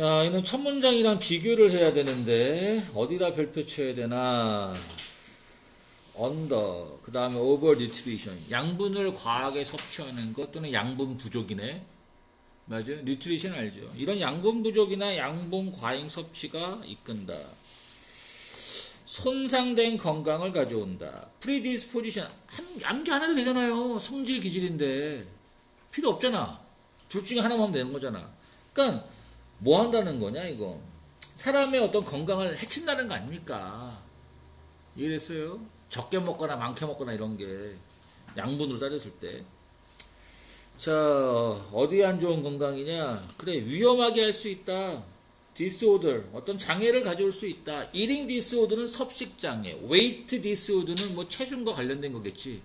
야, 이는 첫 문장이랑 비교를 해야 되는데 어디다 별표 쳐야 되나? 언더, 그 다음에 over nutrition, 양분을 과하게 섭취하는 것 또는 양분 부족이네. 맞아요? nutrition 알죠? 이런 양분 부족이나 양분 과잉 섭취가 이끈다. 손상된 건강을 가져온다. 한- 암기 하나도 되잖아요. 성질 기질인데. 필요 없잖아. 둘 중에 하나만 하면 되는 거잖아. 그러니까 뭐 한다는 거냐 이거. 사람의 어떤 건강을 해친다는 거 아닙니까? 이해됐어요? 적게 먹거나 많게 먹거나 이런 게 양분으로 따졌을 때. 자, 어디 안 좋은 건강이냐? 그래, 위험하게 할 수 있다. 디스오더, 어떤 장애를 가져올 수 있다. 이링 디스오더는 섭식 장애, 웨이트 디스오더는 뭐 체중과 관련된 거겠지.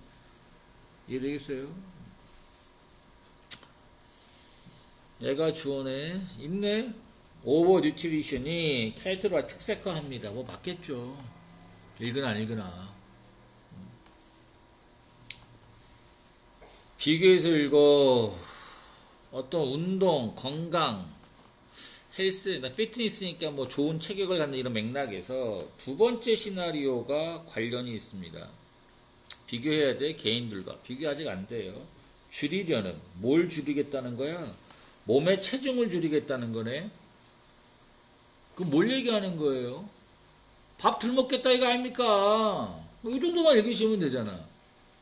이해되겠어요? 얘가 주어네. 있네. 오버 뉴트리션이 캐릭터와 특색화합니다. 뭐 맞겠죠. 읽으나 안 읽으나. 비교해서 읽어. 어떤 운동, 건강, 헬스, 피트니스니까 뭐 좋은 체격을 갖는 이런 맥락에서 두 번째 시나리오가 관련이 있습니다. 비교해야 돼, 개인들과. 비교 아직 안 돼요. 줄이려는, 뭘 줄이겠다는 거야? 몸의 체중을 줄이겠다는 거네. 그 뭘 얘기하는 거예요? 밥 덜 먹겠다 이거 아닙니까? 뭐 이 정도만 읽으시면 되잖아.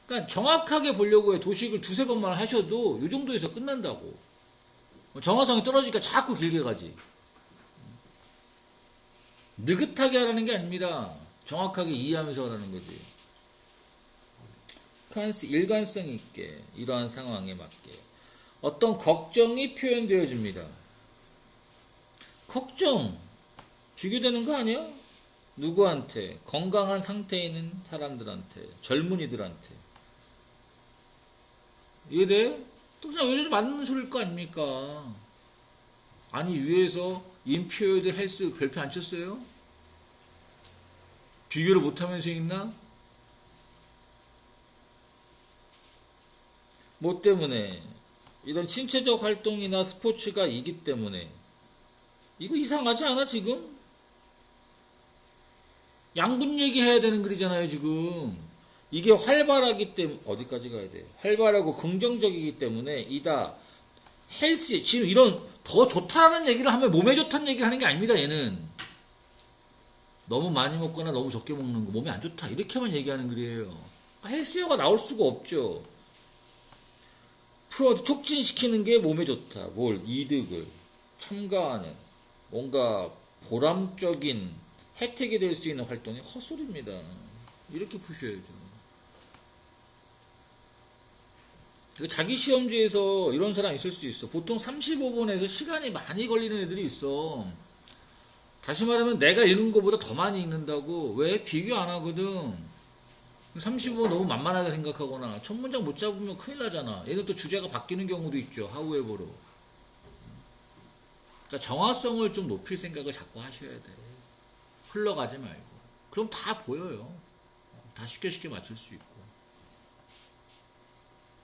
그러니까 정확하게 보려고 해. 도식을 두세 번만 하셔도 이 정도에서 끝난다고. 뭐 정화성이 떨어지니까 자꾸 길게 가지. 느긋하게 하라는 게 아닙니다. 정확하게 이해하면서 하라는 거지. 일관성 있게 이러한 상황에 맞게 어떤 걱정이 표현되어집니다. 걱정 비교되는 거 아니야? 누구한테? 건강한 상태에 있는 사람들한테, 젊은이들한테. 이해돼? 또 그냥 요즘 맞는 소리일 거 아닙니까? 아니, 위에서 인피어드 헬스 별표 안 쳤어요? 비교를 못하면서 읽나? 뭐 때문에? 이런 신체적 활동이나 스포츠가 이기 때문에. 이거 이상하지 않아, 지금? 양분 얘기해야 되는 글이잖아요, 지금. 이게 활발하기 때문에, 어디까지 가야 돼? 활발하고 긍정적이기 때문에, 이다. 헬스, 지금 이런 더 좋다는 얘기를 하면 몸에 좋다는 얘기를 하는 게 아닙니다, 얘는. 너무 많이 먹거나 너무 적게 먹는 거, 몸에 안 좋다. 이렇게만 얘기하는 글이에요. 헬스요가 나올 수가 없죠. 프로 촉진시키는 게 몸에 좋다. 뭘? 이득을. 참가하는. 뭔가 보람적인 혜택이 될 수 있는 활동이 헛소리입니다. 이렇게 푸셔야죠. 그 자기 시험지에서 이런 사람 있을 수 있어. 보통 35분에서 시간이 많이 걸리는 애들이 있어. 다시 말하면 내가 읽는 것보다 더 많이 읽는다고. 왜? 비교 안 하거든. 35분 너무 만만하게 생각하거나 첫 문장 못 잡으면 큰일 나잖아. 얘는 또 주제가 바뀌는 경우도 있죠. 하우에버로. 그러니까 정화성을 좀 높일 생각을 자꾸 하셔야 돼. 흘러가지 말고. 그럼 다 보여요. 다 쉽게 쉽게 맞출 수 있고.